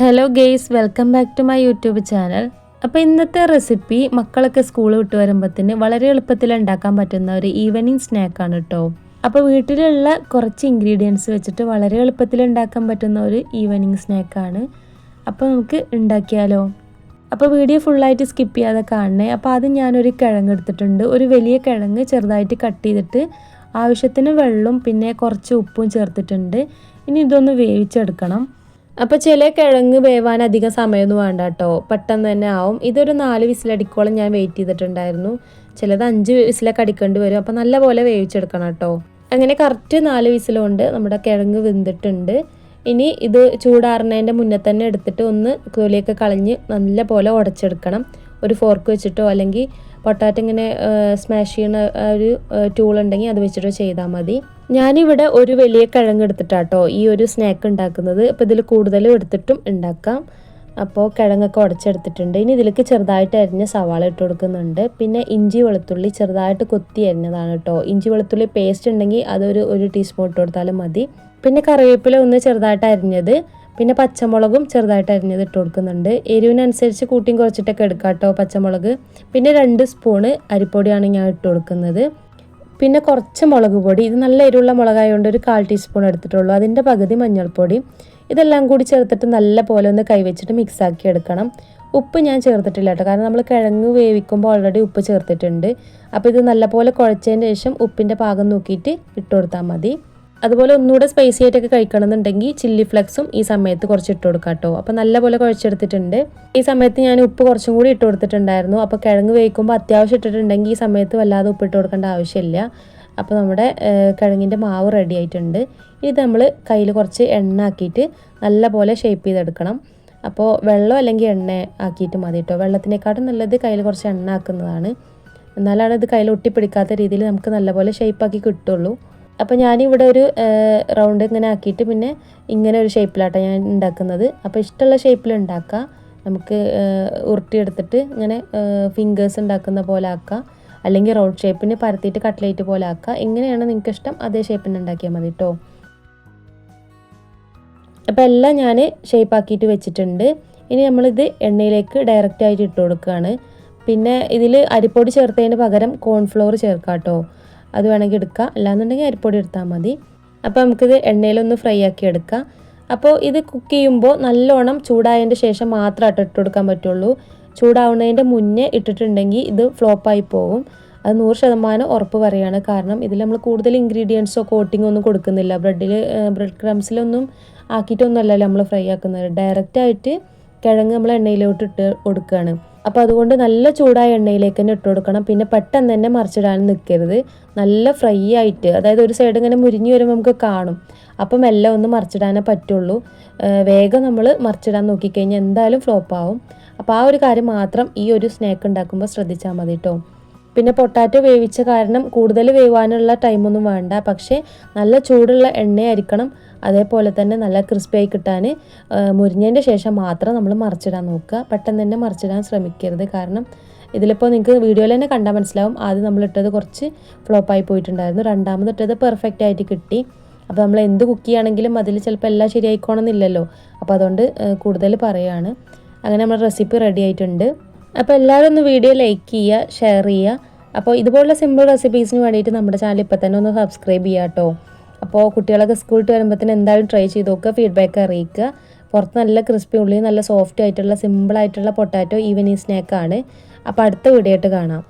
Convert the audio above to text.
Hello guys welcome back to my YouTube channel അപ്പോൾ ഇന്നത്തെ recipe മക്കളൊക്കെ സ്കൂൾ വിട്ട് വരുമ്പോഴത്തേന് വളരെ എളുപ്പത്തിൽ ഉണ്ടാക്കാൻ പറ്റുന്ന ഒരു ഈവനിങ് സ്നാക്കാണ് കേട്ടോ അപ്പോൾ വീട്ടിലുള്ള കുറച്ച് ഇൻഗ്രീഡിയൻസ് വെച്ചിട്ട് വളരെ എളുപ്പത്തിൽ ഉണ്ടാക്കാൻ പറ്റുന്ന ഒരു ഈവനിങ് സ്നാക്കാണ് അപ്പോൾ നമുക്ക് ഉണ്ടാക്കിയാലോ? അപ്പോൾ വീഡിയോ ഫുള്ളായിട്ട് സ്കിപ്പ് ചെയ്യാതെ കാണണേ. അപ്പോൾ ആദ്യം ഞാനൊരു കിഴങ്ങ് എടുത്തിട്ടുണ്ട്. ഒരു വലിയ കിഴങ്ങ് ചെറുതായിട്ട് കട്ട് ചെയ്തിട്ട് ആവശ്യത്തിന് വെള്ളവും പിന്നെ കുറച്ച് ഉപ്പും ചേർത്തിട്ടുണ്ട്. ഇനി ഇതൊന്ന് വേവിച്ചെടുക്കണം. അപ്പോൾ ചില കിഴങ്ങ് വേവാൻ അധികം സമയമൊന്നും വേണ്ട കേട്ടോ. പെട്ടെന്ന് തന്നെ ആവും. ഇതൊരു നാല് വിസിലടിക്കോളം ഞാൻ വെയിറ്റ് ചെയ്തിട്ടുണ്ടായിരുന്നു. ചിലത് അഞ്ച് വിസിലൊക്കെ അടിക്കേണ്ടി വരും. അപ്പോൾ നല്ലപോലെ വേവിച്ചെടുക്കണം കേട്ടോ. അങ്ങനെ കറക്റ്റ് നാല് വിസിലുകൊണ്ട് നമ്മുടെ കിഴങ്ങ് വെന്തിട്ടുണ്ട്. ഇനി ഇത് ചൂടാറുന്നതിന്റെ മുന്നേ തന്നെ എടുത്തിട്ട് ഒന്ന് തൊലിയൊക്കെ കളഞ്ഞ് നല്ലപോലെ ഉടച്ചെടുക്കണം. ഒരു ഫോർക്ക് വെച്ചിട്ടോ അല്ലെങ്കിൽ പൊട്ടാറ്റോ ഇങ്ങനെ സ്മാഷ് ചെയ്യുന്ന ഒരു ടൂൾ ഉണ്ടെങ്കിൽ അത് വെച്ചിട്ടോ ചെയ്താൽ മതി. ഞാനിവിടെ ഒരു വലിയ കിഴങ്ങ് എടുത്തിട്ടാട്ടോ ഈ ഒരു സ്നാക്ക് ഉണ്ടാക്കുന്നത്. അപ്പോൾ ഇതിൽ കൂടുതലും എടുത്തിട്ടും ഉണ്ടാക്കാം. അപ്പോൾ കിഴങ്ങൊക്കെ ഉടച്ചെടുത്തിട്ടുണ്ട്. ഇനി ഇതിലേക്ക് ചെറുതായിട്ട് അരിഞ്ഞ സവാള ഇട്ട് കൊടുക്കുന്നുണ്ട്. പിന്നെ ഇഞ്ചി വെളുത്തുള്ളി ചെറുതായിട്ട് കൊത്തി അരിഞ്ഞതാണ് കേട്ടോ ഇഞ്ചി വെളുത്തുള്ളി പേസ്റ്റ് ഉണ്ടെങ്കിൽ അതൊരു ഒരു ടീസ്പൂൺ ഇട്ട് കൊടുത്താലും മതി. പിന്നെ കറിവേപ്പില ഒന്ന് ചെറുതായിട്ട് അരിഞ്ഞത്. പിന്നെ പച്ചമുളകും ചെറുതായിട്ട് അരിഞ്ഞത് ഇട്ട് കൊടുക്കുന്നുണ്ട്. എരിവിനനുസരിച്ച് കൂട്ടിയും കുറച്ചിട്ടൊക്കെ എടുക്കാം കേട്ടോ പച്ചമുളക്. പിന്നെ രണ്ട് സ്പൂണ് അരിപ്പൊടിയാണ് ഞാൻ ഇട്ട് കൊടുക്കുന്നത്. പിന്നെ കുറച്ച് മുളക് പൊടി. ഇത് നല്ല എരിവുള്ള മുളകായതുകൊണ്ട് ഒരു കാൽ ടീസ്പൂൺ എടുത്തിട്ടുള്ളൂ. അതിന്റെ പകുതി മഞ്ഞൾപ്പൊടി. ഇതെല്ലാം കൂടി ചേർത്തിട്ട് നല്ല പോലെ ഒന്ന് കൈവച്ചിട്ട് മിക്സ് ആക്കി എടുക്കണം. ഉപ്പ് ഞാൻ ചേർത്തിട്ടില്ല കേട്ടോ. കാരണം നമ്മൾ കിഴങ്ങ് വേവിക്കുമ്പോൾ ഓൾറെഡി ഉപ്പ് ചേർത്തിട്ടുണ്ട്. അപ്പോൾ ഇത് നല്ലപോലെ കുഴച്ചതിന് ശേഷം ഉപ്പിന്റെ പാകം നോക്കിയിട്ട് ഇട്ട് കൊടുത്താൽ മതി. അതുപോലെ ഒന്നുകൂടെ സ്പൈസി ആയിട്ടൊക്കെ കഴിക്കണം എന്നുണ്ടെങ്കിൽ ചില്ലി ഫ്ലെക്സും ഈ സമയത്ത് കുറച്ച് ഇട്ട് കൊടുക്കാം കേട്ടോ അപ്പോൾ നല്ലപോലെ കുഴച്ചെടുത്തിട്ടുണ്ട്. ഈ സമയത്ത് ഞാൻ ഉപ്പ് കുറച്ചും കൂടി ഇട്ട് കൊടുത്തിട്ടുണ്ടായിരുന്നു. അപ്പോൾ കിഴങ്ങ് വേവിക്കുമ്പോൾ അത്യാവശ്യം ഇട്ടിട്ടുണ്ടെങ്കിൽ ഈ സമയത്ത് വല്ലാതെ ഉപ്പ് ഇട്ട് കൊടുക്കേണ്ട ആവശ്യമില്ല. അപ്പോൾ നമ്മുടെ കിഴങ്ങിന്റെ മാവ് റെഡി ആയിട്ടുണ്ട്. ഇത് നമ്മൾ കയ്യിൽ കുറച്ച് എണ്ണ ആക്കിയിട്ട് നല്ലപോലെ ഷേപ്പ് ചെയ്തെടുക്കണം. അപ്പോൾ വെള്ളം അല്ലെങ്കിൽ എണ്ണ ആക്കിയിട്ട് മതി കേട്ടോ വെള്ളത്തിനേക്കാട്ടും നല്ലത് കയ്യിൽ കുറച്ച് എണ്ണ ആക്കുന്നതാണ്. എന്നാലാണ് ഇത് കയ്യിൽ ഒട്ടിപ്പിടിക്കാത്ത രീതിയിൽ നമുക്ക് നല്ലപോലെ ഷേപ്പാക്കി കിട്ടുള്ളൂ. അപ്പോൾ ഞാനിവിടെ ഒരു റൗണ്ട് ഇങ്ങനെ ആക്കിയിട്ട് പിന്നെ ഇങ്ങനെ ഒരു ഷേപ്പിലാട്ടോ ഞാൻ ഉണ്ടാക്കുന്നത് അപ്പോൾ ഇഷ്ടമുള്ള ഷേപ്പിൽ ഉണ്ടാക്കുക നമുക്ക് ഉരുട്ടിയെടുത്തിട്ട് ഇങ്ങനെ ഫിംഗേഴ്സ് ഉണ്ടാക്കുന്ന പോലെ ആക്കുക അല്ലെങ്കിൽ റൗണ്ട് ഷേപ്പിന് പരത്തിയിട്ട് കട്ട്ലേറ്റ് പോലെ ആക്കുക എങ്ങനെയാണ് നിങ്ങൾക്ക് ഇഷ്ടം അതേ ഷേപ്പിന് ഉണ്ടാക്കിയാൽ മതി കേട്ടോ അപ്പോൾ എല്ലാം ഞാൻ ഷേപ്പ് ആക്കിയിട്ട് വെച്ചിട്ടുണ്ട്. ഇനി നമ്മളിത് എണ്ണയിലേക്ക് ഡയറക്റ്റ് ആയിട്ട് ഇട്ട് കൊടുക്കുകയാണ് പിന്നെ ഇതിൽ അരിപ്പൊടി ചേർത്തതിന് പകരം കോൺഫ്ലോർ ചേർക്കാം കേട്ടോ അത് വേണമെങ്കിൽ എടുക്കാം. അല്ലാന്നുണ്ടെങ്കിൽ അരിപ്പൊടി എടുത്താൽ മതി. അപ്പോൾ നമുക്കിത് എണ്ണയിലൊന്ന് ഫ്രൈ ആക്കി എടുക്കാം. അപ്പോൾ ഇത് കുക്ക് ചെയ്യുമ്പോൾ നല്ലോണം ചൂടായതിന്റെ ശേഷം മാത്രം ഇട്ട് കൊടുക്കാൻ പറ്റുള്ളൂ. ചൂടാവുന്നതിന്റെ മുന്നേ ഇട്ടിട്ടുണ്ടെങ്കിൽ ഇത് ഫ്ലോപ്പായി പോകും അത് നൂറ് ശതമാനം ഉറപ്പ് പറയുകയാണ്. കാരണം ഇതിൽ നമ്മൾ കൂടുതൽ ഇൻഗ്രീഡിയൻസോ കോട്ടിങ്ങോ ഒന്നും കൊടുക്കുന്നില്ല. ബ്രെഡിൽ ബ്രെഡ് ക്രംസിലൊന്നും ആക്കിയിട്ടൊന്നുമല്ലല്ലോ നമ്മൾ ഫ്രൈ ആക്കുന്നത്. ഡയറക്റ്റായിട്ട് കിഴങ്ങ് നമ്മൾ എണ്ണയിലോട്ട് ഇട്ട് കൊടുക്കുകയാണ്. അപ്പോൾ അതുകൊണ്ട് നല്ല ചൂടായ എണ്ണയിലേക്ക് തന്നെ ഇട്ട് കൊടുക്കണം. പിന്നെ പെട്ടെന്ന് തന്നെ മറിച്ചിടാൻ നിൽക്കരുത് നല്ല ഫ്രൈ ആയിട്ട് അതായത് ഒരു സൈഡ് ഇങ്ങനെ മുരിഞ്ഞു വരുമ്പോൾ നമുക്ക് കാണും. അപ്പം എല്ലാം ഒന്ന് മറിച്ചിടാനേ പറ്റുള്ളൂ. വേഗം നമ്മൾ മറിച്ചിടാൻ നോക്കിക്കഴിഞ്ഞാൽ എന്തായാലും ഫ്ലോപ്പ് ആവും. അപ്പോൾ ആ ഒരു കാര്യം മാത്രം ഈ ഒരു സ്നാക്ക് ഉണ്ടാക്കുമ്പോൾ ശ്രദ്ധിച്ചാൽ മതി കേട്ടോ പിന്നെ പൊട്ടാറ്റോ വേവിച്ച കാരണം കൂടുതൽ വേവാനുള്ള ടൈമൊന്നും വേണ്ട. പക്ഷേ നല്ല ചൂടുള്ള എണ്ണയായിരിക്കണം. അതേപോലെ തന്നെ നല്ല ക്രിസ്പിയായി കിട്ടാൻ മുരിഞ്ഞതിന്റെ ശേഷം മാത്രം നമ്മൾ മറിച്ചിടാൻ നോക്കുക. പെട്ടെന്ന് തന്നെ മറിച്ചിടാൻ ശ്രമിക്കരുത്. കാരണം ഇതിലിപ്പോൾ നിങ്ങൾക്ക് വീഡിയോയിൽ തന്നെ കണ്ടാൽ മനസ്സിലാവും. ആദ്യം നമ്മൾ ഇട്ടത് കുറച്ച് ഫ്ലോപ്പായി പോയിട്ടുണ്ടായിരുന്നു. രണ്ടാമത് ഇട്ടത് പെർഫെക്റ്റ് ആയിട്ട് കിട്ടി. അപ്പോൾ നമ്മൾ എന്ത് കുക്ക് ചെയ്യുകയാണെങ്കിലും അതിൽ ചിലപ്പോൾ എല്ലാം ശരിയായിക്കോണമെന്നില്ലല്ലോ. അപ്പോൾ അതുകൊണ്ട് കൂടുതൽ പറയുകയാണ്. അങ്ങനെ നമ്മുടെ റെസിപ്പി റെഡി ആയിട്ടുണ്ട്. അപ്പോൾ എല്ലാവരും ഒന്ന് വീഡിയോ ലൈക്ക് ചെയ്യുക ഷെയർ ചെയ്യുക. അപ്പോൾ ഇതുപോലുള്ള സിമ്പിൾ റെസിപ്പീസിന് വേണ്ടിയിട്ട് നമ്മുടെ ചാനൽ ഇപ്പോൾ തന്നെ ഒന്ന് സബ്സ്ക്രൈബ് ചെയ്യാം കേട്ടോ. അപ്പോൾ കുട്ടികളൊക്കെ സ്കൂളിൽ വരുമ്പോഴത്തേന് എന്തായാലും ട്രൈ ചെയ്ത് നോക്കുക ഫീഡ്ബാക്ക് അറിയിക്കുക. പുറത്ത് നല്ല ക്രിസ്പി ഉള്ളി നല്ല സോഫ്റ്റ് ആയിട്ടുള്ള സിമ്പിൾ ആയിട്ടുള്ള പൊട്ടാറ്റോ ഈവനിങ് സ്നാക്കാണ് അപ്പോൾ അടുത്ത വീഡിയോ ആയിട്ട് കാണാം.